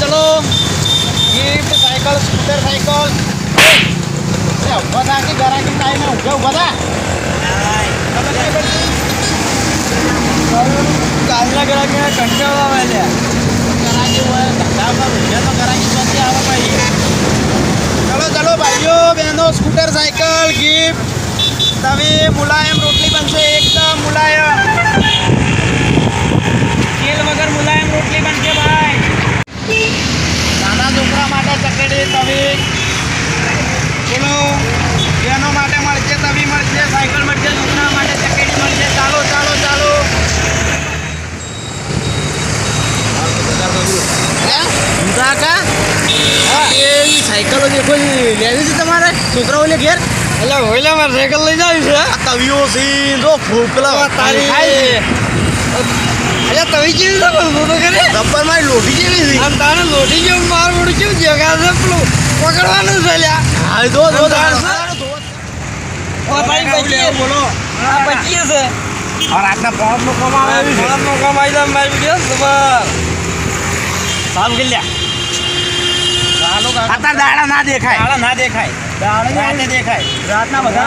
ચલો gift cycle scooter cycle એ ઊભા થા કે ગરાકી ટાઈમે ઊંઘે ઊભા થા ખબર નહીં પડતી કાલના ગ્રાહકને કંટાળો આવે છે ગરાકી હોય ધંધા પર ઊંઘે તો ગરાકી પછી આવે ભાઈ ચલો ચલો ભાઈઓ બહેનો સ્કૂટર સાયકલ ગિફ્ટ તવી મુલાયમ રોટલી બનશે એકદમ મુલાયમ તેલ વગર મુલાયમ રોટલી બનશે ભાઈ નાના છોકરા માટે ચકડી તવી. બોલો બહેનો માટે મળશે તવી મળશે સાયકલ મળશે છોકરા માટે ચકડી મળશે. ચાલો ચાલો ચાલો. ઊંધા કા? એ સાયકલો દેખો લેવી છે તમારે? છોકરાઓ લે ઘેર? એટલે હોઈલા મારે સાયકલ લઈ જાય છે. તવીઓ છે જો ફૂકલા તારી એટલે તવી કેવી છે બોલતો તો ખરી રબરમાં લોઢી જેવી છે આમ તારે માર મોડું કેવું? જગા છે પેલું. પકડવાનું છે લ્યા હા જો જો આમ તાર તાર ઓ ભાઈ પચીએ બોલો. આ પચીએ છે. આ રાતના પાંચ નો કમાવે મોળાનો કમાઈ દે મારી વિડિયો સુપર સામ ગલ્યા ચાલો આતા દાડા ના દેખાય. દાડા દેખાય. રાતના બધા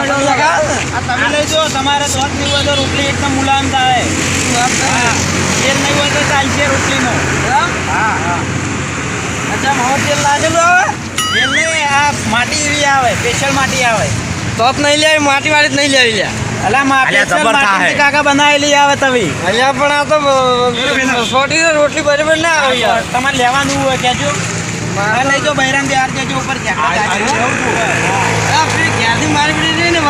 આ તમે લઈ તમારે દોત નહીં હોય તો રોટલી એકદમ મુલાયમ થાય. તેલ નહીં હોય તો ચાલશે રોટલીનો. હા? હા અચ્છા માવો તેલ લાગેલું આવે? તેલ નહીં આ માટી એવી આવે સ્પેશિયલ માટી આવે. તોપ નહીં લેવી માટી વાળી જ નહીં લેવી લ્યા. અલા મા અલ્યા special જબર માટીની થાય. કાકા બનાવેલી આવે તવી. અહીંયા પણ આ તો રોટલી બરાબર ના આવે તમારે લેવાનું હોય કેજો આ લઈ જો બૈરામ બિહાર કેજો ઉપર આ- આ લેવું આ પેલી ક્યાંથી મારી ને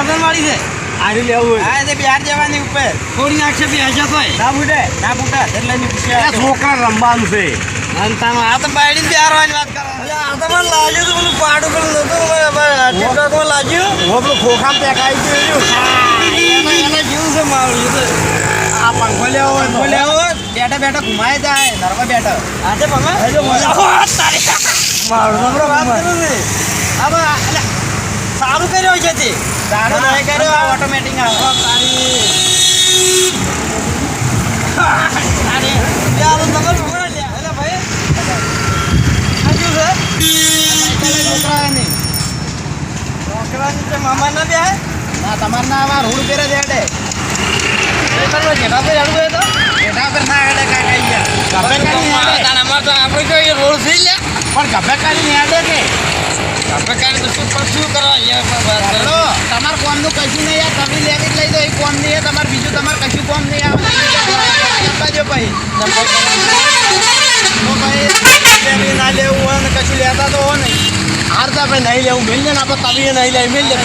છે. આરી લેવું હા તે બિહાર જવાની ઉપર. થોડી નાખશે બી હજા ના ફૂટે ના ફૂટે એટલે ની છોકરા રમવાનું છે. અને તમે આ તો બાયડી બિહારવાની વાત કરો. આ તો મને લાગ્યું હતું પેલું પાડું નતું ટિકટોકમાં લાગ્યું. હું પેલું ખોખામ ટેકાઈ ગયું એના એના જેવું છે મારું આ પંખો લેવો પંખો લેવો બેઠા બેઠા ઘુમાય જાય નરવા બેઠા. આજે પમે મારું એટલે સારું. કર્યો છે તે. સારો નહીં કર્યો. ઓટોમેટિક એટલે મામા ના બે ના તમારે ના આવા રૂડ પેરે છે પેલો જેઠા પર હેડું તો? બેઠા પર ના હેડે કાંઈ કાંઈ ગયા. અમારે તો આપણે કઈ રોડ થઈ લે પણ ગભે કરીને હેડે કે કાંઈ તો શું શું કરો. તમારે કોમનું કશું નહીં યાર. તમે લેવી લઈ દો એ કોમ નહીં તમારે બીજું તમારે કશું કોમ નહીં આવે. જો પછી તો ભાઈ ના લેવું હોય ને કશું લેતા તો હો નહીં. હારતા ભાઈ નહીં લેવું. મિલ ને આપણે તમે નહીં લે મિલ લે.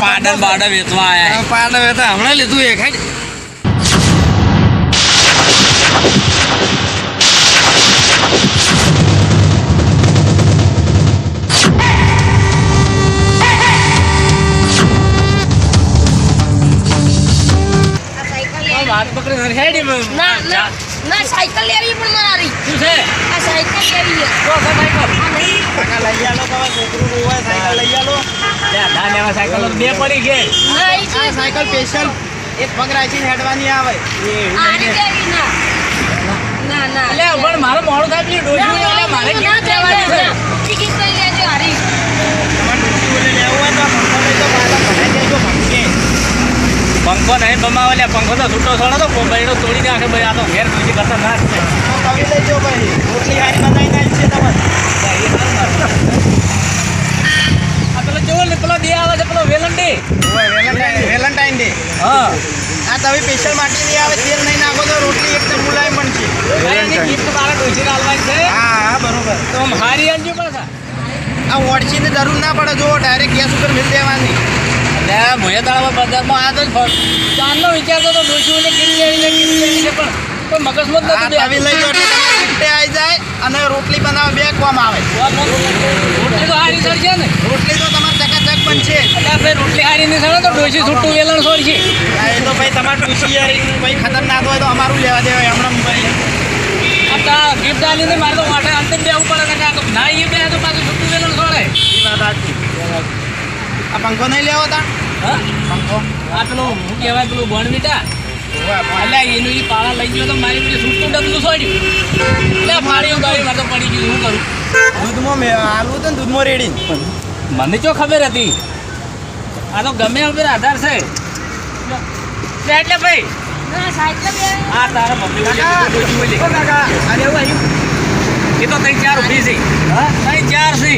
પાડન બાડન વેચવા આયા પાડન વેચવા. હમણાં લીધું એક. હેડ. હેડી ના ના ના સાયકલ લેવી પણ મારી શું છે? આ સાયકલ લેવી છે. સાયકલ લઈ આલો છોકરું હોય સાયકલ લઈ આલો. સાયકલ બે પડી ગઈ ના, આ સાયકલ સ્પેશિયલ એક પગ રાખીને હેડવાની આવે. આની લેવી ના. ના, ના. પણ મારે મોડું થાય પેલી ડોશી મારે ના, gift છે. ટિકિટ લઈ લેજો હારી. તમારે ડૂચી ઓલે લેવું હોય તો આ પંખો લઈ જાઓ ભરાઈ દેજો પંખે પંખો નહીં બમાવે લે પંખો તો છૂટો છોડો તો બૈડો તોડી નાખે ભાઈ આ તો ઘેર ડોશી કરતા ના છે. તમે લઈ ભાઈ રોટલી હારી બનાવી નાખી છે તમારે આ પેલો જોવો ને પેલો દે આવે છે પેલો વેલન્ટી વેલેન્ટાઇન ડે હા. આ તમે સ્પેશિયલ માટીની આવે તેલ નહીં નાખો તો રોટલી એકદમ મુલાયમ બનશે gift મારા ડોશીને આલવાની છે. હા હા બરોબર. તો આમ હારી આલજો પાછા. આ વોડચીની જરૂર ના પડે જો ડાયરેક્ટ ગેસ ઉપર મિલ દેવાની. એટલે મોયા દાડામાં બજારમાં આ તો ચાંદનો વિચારતો તો ડોશી ઓલે ગીરી લેવી છે ગીરી પણ કોઈ મગજમાં જ આ નતું લઈ જાઓ એટલે આવી જાય અને રોટલી બનાવવા બે કોમ આવે. રોટલી તો હારી છે ને. રોટલી તો તમારે ચકાચક પણ છે. એટલે આપણે રોટલી હારી નહીં સર તો ડોશી છૂટું વેલણ સોર છે. એ તો ભાઈ તમારે ડૂચી યાર ભાઈ ખતરનાક હોય તો અમારું લેવા દેવાય હમણાં ભાઈ આ ગિફ્ટ આલીને મારે તો માટે અંતિમ દેવું પડે ને ના એ બે તો પાછું છૂટું વેલણ સોળે એ વાત આ પંખો નહીં લેવો તા? હા? પંખો. આ પેલું શું કહેવાય પેલું બોર્નવીટા એટલે એનું પાળા લઈ ગયો તો મારી પેલી સૂટતું ડબલું છોડ્યું એટલે ગાડી મારે તો પડી ગયું શું કરું? દૂધમાં મેં આલવું તો ને દૂધમાં રેડી. મને ચો ખબર હતી? આ તો ગમે ઉપર આધાર છે. એટલે ભાઈ. આ તારા મમ્મી એ તો ત્રણ ચાર ઊભી છે. ત્રણ ચાર છે.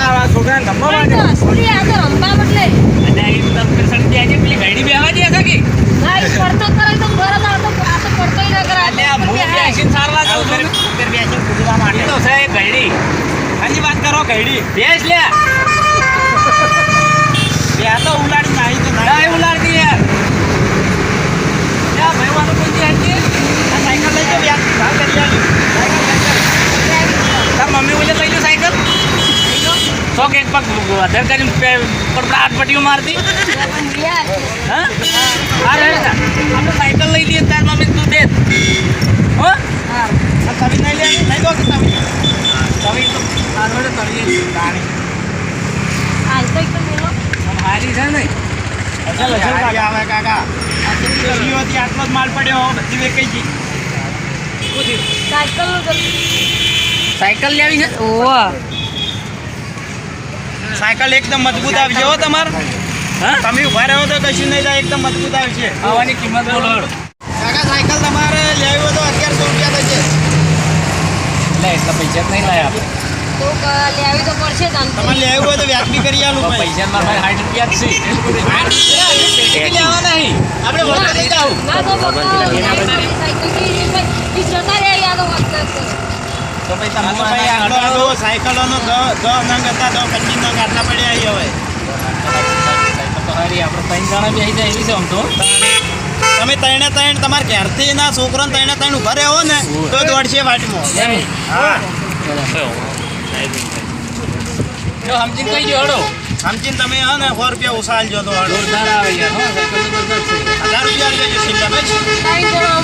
આ છોકરાને ગમવા પણ તો અસલી આ તો રમવા બદલે અને એ તો તમે સડી જાય છે પેલી ગાડી બેહવા દે છે કે ના એ પડતો કરાય તો બરાબર આ તો આ તો પડતો ના કરાય એટલે આ હું બેસીને સારવાર કરું છું. ઉત્તર બેસી કૂદવા એ માટે. તો છે ગાડી હાજી વાત કરો કઈડી બેસ લે. બે તો ઉલાડી તો ના યાર ભાઈ કોઈ? આ સાયકલ લઈ કરી આલ્યું. તાર મમ્મી બોલે લઈ લો કે એક પગ વધારે કરીને પે- પર આઠ પટ્ટીઓ મારતી. હા. આપણે સાયકલ લઈ લઈએ તાર મમ્મી તું દે. હો? તવી નહીં લે નહીં દો કે તવી તવી તો તાર વડે તવીએ તાણી આ તો એક મેલો હારી છે ને? કાકા. આવે કાકા. તો આટલો જ માલ પડ્યો બધી વેકાઈ ગઈ. સાયકલ તો સાયકલ લેવી છે? ઓવા. સાયકલ એકદમ મજબૂત આવશે હો તમાર. હા? તમે ઊભા રહ્યો તો કશું નહીં થાય એકદમ મજબૂત આવશે આવવાની કિંમત બોલો. કાકા સાયકલ તમારે લેવી હોય તો અગિયારસો રૂપિયા થશે. લે એટલા પૈસા નહીં લાયા લેવી તો પડશે લેવું હોય તો વ્યાજબી કરી આલું પૈસા મારા સાઠ રૂપિયા જ છે. લેવા નહીં. આપણે ના તો બકા લેવી મારી સાયકલથી ઈ ભાઈ ઈ જતા રહે યાર તો વાત કરતો. તો ભાઈ આટલો સાયકલોનો દ દ નંગ હતા દ પચીસ નંગ આટલા પડ્યા અહીં હવે. હારી આપણે ત્રણ જણા બેસી જાય એવી છે આમ તો તમે ત્રણે ત્રણ તમારે ઘેરથી ના છોકરો ત્રણે ત્રણ ઊભા રહ્યો ને તો દોડશે વાટમાં. હા. જો સમજીને કહી દો હડો સમજીને તમે હા ને સો રૂપિયા ઉસાલ જો તો હડો જોરદાર આવે હજાર રૂપિયા ત્રણ જણા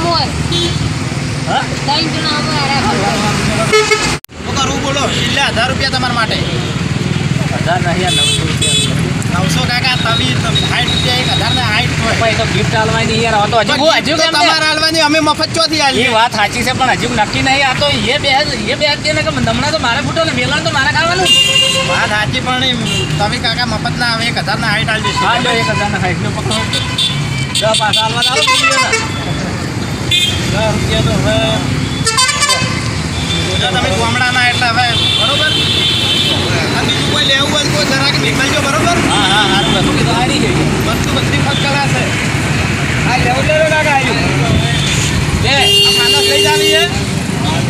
હા? ત્રણ જણા આમ હોય, અરે ભગવાન. શું કરવું બોલો છેલ્લા હજાર રૂપિયા તમારા માટે. હજાર નહીં નવસો રૂપિયા. નવસો કાકા તમે સાઠ રૂપિયા એક હજાર ને સાઠ હોય. તો ગિફ્ટ આલવાની યાર તો હજુ હજુ તમારે આલવાની અમે મફત ચોથી એ વાત સાચી છે પણ હજુ નક્કી નહીં આ તો એ બે એ બે કે હમણાં તો મારે ફૂટો ને મેલા તો મારે ખાવાનું. વાત સાચી પણ તમે કાકા મફત ના આવે એક હજાર ના હાઈટ આલજો હા જો એક હજાર ના હાઈટ નો પકડો દસ પાછા આલવા આવો દસ રૂપિયા તો હવે જો તમે ગામડાના એટલે હવે બરોબર? આ બીજું કોઈ લેવું હોય કોઈ જરાક નીકળજો બરોબર? હા હા હારું હતું કે તો હારી વસ્તુ બધી ફક્ત છે. આ લેવું લેવો કાકા આવ્યું બે માનસ લઈ જાવી છે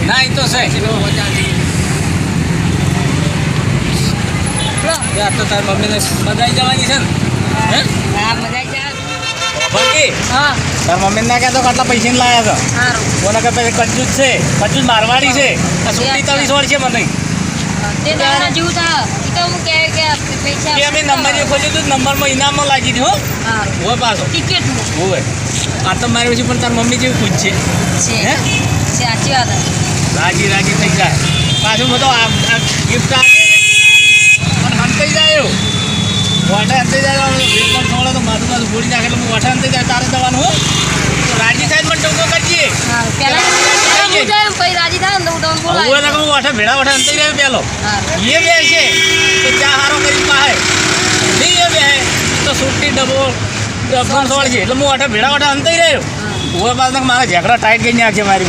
ના એ તો છે. યાર તો તારી મમ્મીને બધાઈ જવાની છે ને? હે. હા, મજા આવી જાય. બાકી? હા, તાર મમ્મીને ના કહેતો કેટલા પૈસા ને લાયા છો. મને કે પછી કંજૂસ છે કંજૂસ મારવાડી છે. આ સુટી વર્ષ છે મને. તે તારા જેવું થા. ઈ તો હું કહે કે પૈસા કે અમે નંબર જે ખોલ્યું હતું નંબરમાં ઇનામમાં લાગી હો. પાછો. હોય આ તો મારી પછી પણ તાર મમ્મી જેવી ખુશ છે. હે? સાચી વાત. રાજી રાજી થઈ જાય પાછું બધો ગિફ્ટ આવે હંતાઈ જાય વાટા હંતાઈ જાય થોડો તો માથું માથું ભૂલી નાખે એટલે હું વાટા હંતાઈ જાય તારે જવાનું હો. તો રાજી થાય પણ ટૂંકો કરજે હું જાય પછી રાજી તો હું તમને હવે બોલાવીશ. તો ભેળા વાટા હંતાઈ રહ્યો પેલો. એ બે છે કે ચા હારો કરી પાહે નહીં એ બે તો સુટ્ટી ડબો ડબ્બો સોળ છે એટલે હું વાટા ભેળા વાટા હંતાઈ રહ્યો હા. બાદ મારા ઝઘડા ટાઈટ કરી નાખશે મારી